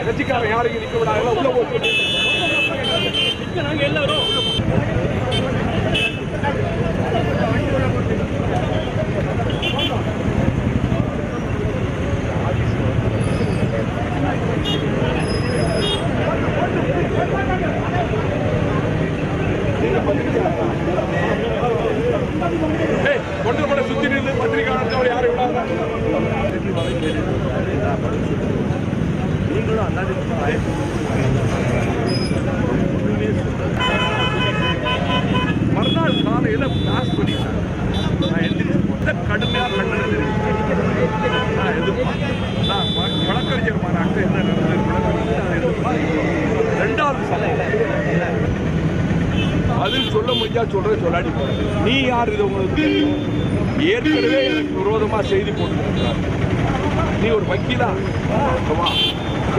கட்சிக்காரன் யாரும் நிக்க விடாத உள்ள போட்டு மறுநாள் காலையில் பாஸ் பண்ணிட்டேன். நான் எந்திரிச்சு மொத்த கடுமையாக கண்டனம் தெரிவித்தேன். நான் எதிர்பார்த்தேன் நான் வழக்கறிஞர் மாநாட்டு என்ன நடந்தது நான் எதிர்பார்த்தேன். ரெண்டாவது சம்பவம். சொல்ல முடிஞ்சா சொல்ற சொல்லாடி போறேன். நீ யார் இது உங்களுக்கு ஏற்கனவே எனக்கு விரோதமா செய்தி போட்டுருக்கிறார். நீ ஒரு வக்கீலா?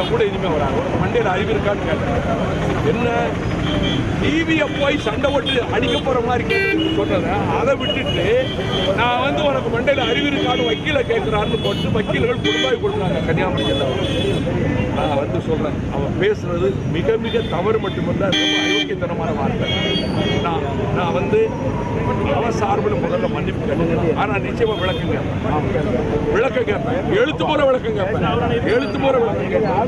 என் கூட இனிமே வராங்க. உனக்கு மண்டையில் அறிவு இருக்கான்னு கேட்டேன். என்ன? டிவியை போய் சண்டை போட்டு அடிக்க போற மாதிரி கேட்டு சொன்னதை அதை விட்டுட்டு நான் வந்து உனக்கு மண்டையில் அறிவு இருக்கான்னு வக்கீல கேட்கிறான்னு போட்டு வக்கீல்கள் கொடுப்பாய் கொடுத்தாங்க கன்னியாகுமரி நான் வந்து சொல்றேன். அவன் பேசுறது மிக மிக தவறு மட்டுமல்ல ரொம்ப அயோக்கியத்தனமான வார்த்தை. நான் வந்து அவன் சார்பில் முதல்ல மன்னிப்பு கேட்டேன் ஆனா நிச்சயமா விளக்கம் கேட்பேன் விளக்கம் கேட்பேன். எழுத்து போல விளக்கம் கேட்பேன். எழுத்து போல விளக்கம் கேட்பேன்.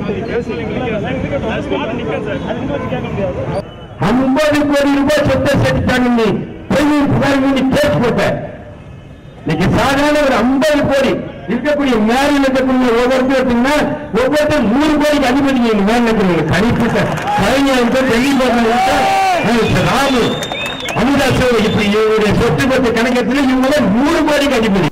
ஐம்பது கோடி ரூபாய் சொத்தை சேர்த்துட்டாங்க பொய்யின் புகார் மீது கேஸ் போட்ட. இன்னைக்கு சாதாரண ஒரு ஐம்பது கோடி இருக்கக்கூடிய மேலில் இருக்கக்கூடிய ஒவ்வொருத்தருக்குன்னா ஒவ்வொருத்தரும் நூறு கோடிக்கு இந்த மேல இருக்கிறவங்க தனிப்பட்ட கலைஞர் ராமு. அமிதாப் இப்படி இவருடைய சொத்து பத்து கணக்கத்தில் இவங்க நூறு கோடிக்கு கட்டிப்பிடி